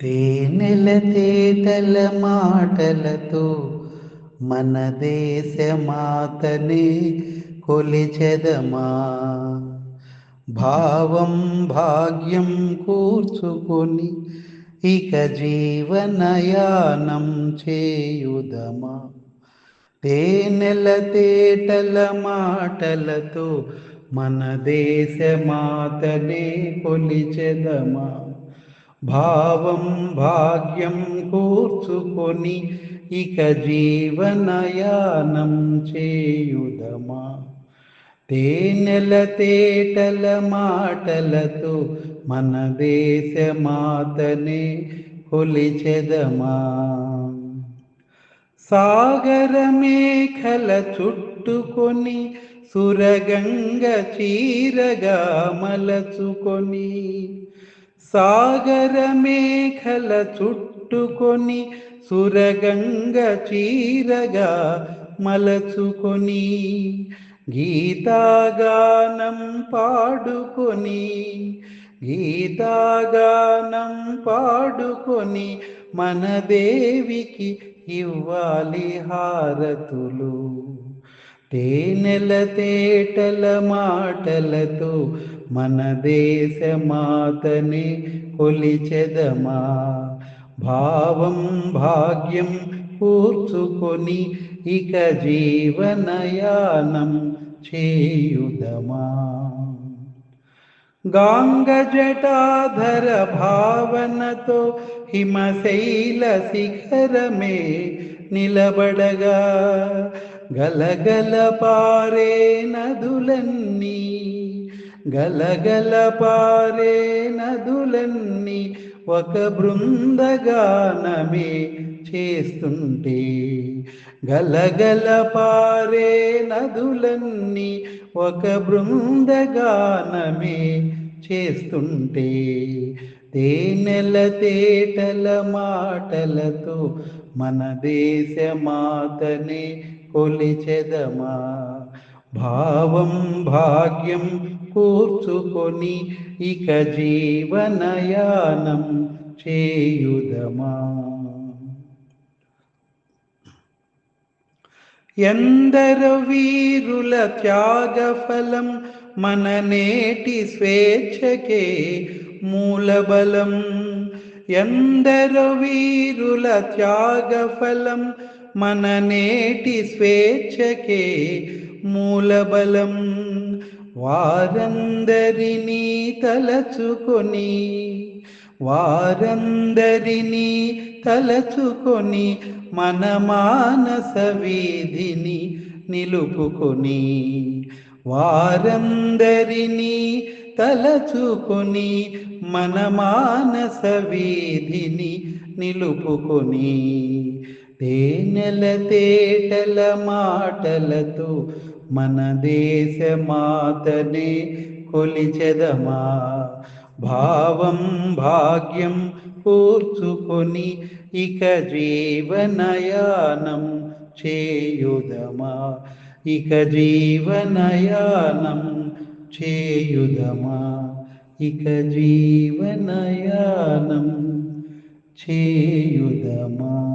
తేనెల తేటల మాటలతో మన దేశ మాతనే కొలిచెదమా? భావం భాగ్యం కూర్చుకొని ఇక జీవనయానం చేయుదమా? తేనెల తేటల మాటలతో మన దేశ మాతనే కొలిచెదమా? భావం భాగ్యం కూర్చుకొని ఇక జీవనయానం చేయుదమా? తేనెల తేటల మాటలతో మన దేశ మాతనే కొలిచెదమా? సాగర మేఖల చుట్టుకొని సురగంగ చీరగా మలచుకొని సాగరమేఖల చుట్టుకొని సురగంగ చీరగా మలచుకొని గీతాగానం పాడుకొని గీతాగానం పాడుకొని మన దేవికి ఇవ్వాలి హారతులు. తేనెల తేటల మాటలతో మన దేశ మాతని కొలిచెదమా? భావం భాగ్యం కూర్చుకొని ఇక జీవనయానం చేయుదమా? గాంగ జటాధర భావనతో హిమశైల శిఖరమే నిలబడగా గలగల పారే నదులన్నీ గలగల పారే నదులన్నీ ఒక బృందగానమే చేస్తుంటే. గలగల పారే నదులన్నీ ఒక బృందగానమే చేస్తుంటే. తేనెల తేటల మాటలతో మన దేశ మాతనే కొలిచెదమా? భావం భాగ్యం కూర్చుకొని ఇక జీవనయానం చేయుదమా? ఎందరో వీరుల త్యాగఫలం మన నేటి స్వేచ్ఛకే మూలబలం. ఎందరో వీరుల త్యాగఫలం మన నేటి స్వేచ్ఛకే మూలబలం వారందరినీ తలచుకొని వారందరినీ తలచుకొని మన మానస వీధిని నిలుపుకొని వారందరినీ తలచుకొని మన మానస వీధిని నిలుపుకొని తేనెల తేటల మాటలతో మన దేశ మాతనే కొలిచెదమా? భావం భాగ్యం పూర్చుకొని ఇక జీవనయానం చేయుదమా? ఇక జీవనయానం చేయుదమా? ఇక జీవనయానం చేయుదమా?